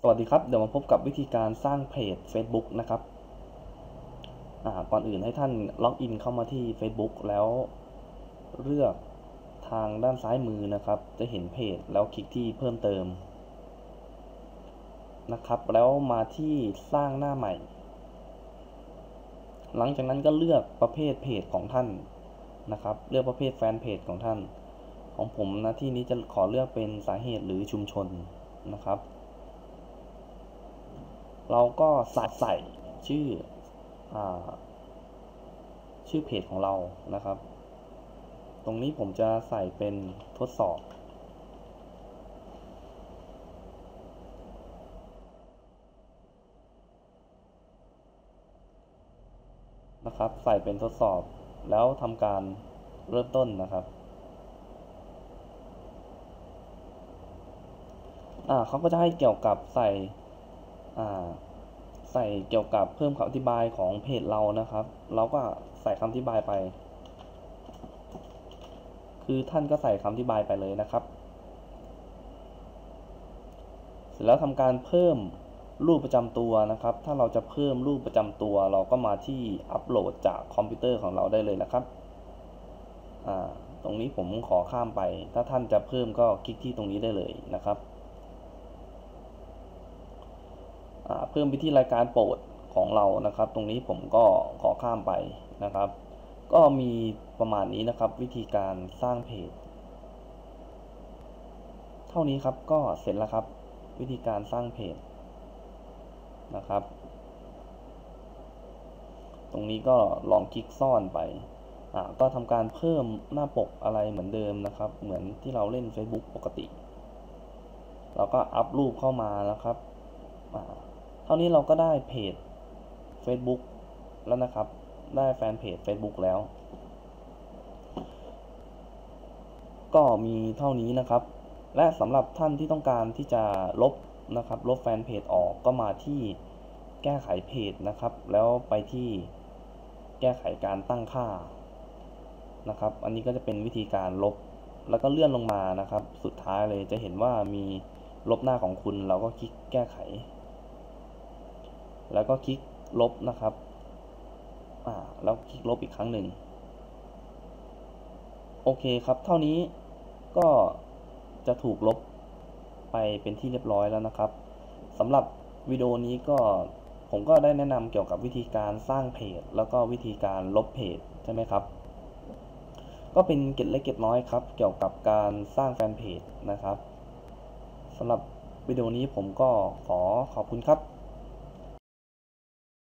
สวัสดีครับ เดี๋ยวมาพบกับวิธีการสร้างเพจ Facebook นะครับก่อนอื่นให้ท่านล็อกอินเข้ามาที่ Facebook แล้วเลือกทางด้านซ้ายมือนะครับ จะเห็นเพจแล้วคลิกที่เพิ่มเติมนะครับ แล้วมาที่สร้างหน้าใหม่ หลังจากนั้นก็เลือกประเภทเพจของท่านนะครับ เลือกประเภทแฟนเพจของท่าน ของผมนะที่นี้จะขอเลือกเป็นสาเหตุหรือชุมชนนะครับ เราก็ใส่ใส่ชื่ออชื่อเพจของเรานะครับ ตรงนี้ผมจะใส่เป็นทดสอบ นะครับ ใส่เป็นทดสอบ แล้วทำการเริ่มต้นนะครับอ่าเขาก็จะให้เกี่ยวกับใส่ ใส่เกี่ยวกับเพิ่มคำอธิบายของเพจเรานะครับ เราก็ใส่คำอธิบายไป คือท่านก็ใส่คำอธิบายไปเลยนะครับ เสร็จแล้วทำการเพิ่มรูปประจำตัวนะครับ ถ้าเราจะเพิ่มรูปประจำตัว เราก็มาที่อัปโหลดจากคอมพิวเตอร์ของเราได้เลยนะครับ ตรงนี้ผมขอข้ามไป ถ้าท่านจะเพิ่มก็คลิกที่ตรงนี้ได้เลยนะครับ เพิ่มวิธีรายการโปรดของเรานะครับ ตรงนี้ผมก็ขอข้ามไปนะครับ ก็มีประมาณนี้นะครับ วิธีการสร้างเพจ เท่านี้ครับก็เสร็จแล้วครับ วิธีการสร้างเพจนะครับ ตรงนี้ก็ลองคลิกซ่อนไปก็ทำการเพิ่มหน้าปกอะไรเหมือนเดิมนะครับ เหมือนที่เราเล่น Facebook ปกติ เราก็อัพรูปเข้ามานะครับ เท่านี้เราก็ได้เพจ Facebook แล้วนะครับ ได้แฟนเพจ Facebook แล้ว ก็มีเท่านี้นะครับ และสำหรับท่านที่ต้องการที่จะลบนะครับ ลบแฟนเพจออกก็มาที่แก้ไขเพจนะครับ แล้วไปที่แก้ไขการตั้งค่านะครับ อันนี้ก็จะเป็นวิธีการลบ แล้วก็เลื่อนลงมานะครับ สุดท้ายเลยจะเห็นว่ามีลบหน้าของคุณ เราก็คลิกแก้ไข แล้วก็คลิกลบนะครับ อ่า แล้วคลิกลบอีกครั้งหนึ่ง โอเคครับ เท่านี้ก็จะถูกลบไปเป็นที่เรียบร้อยแล้วนะครับสำหรับวิดีโอนี้ก็ผมก็ได้แนะนำเกี่ยวกับวิธีการสร้างเพจ แล้วก็วิธีการลบเพจใช่ไหมครับ ก็เป็นเก็ดเล็กเก็ดน้อยครับ เกี่ยวกับการสร้างแฟนเพจนะครับสำหรับวิดีโอนี้ผมก็ขอขอบคุณครับ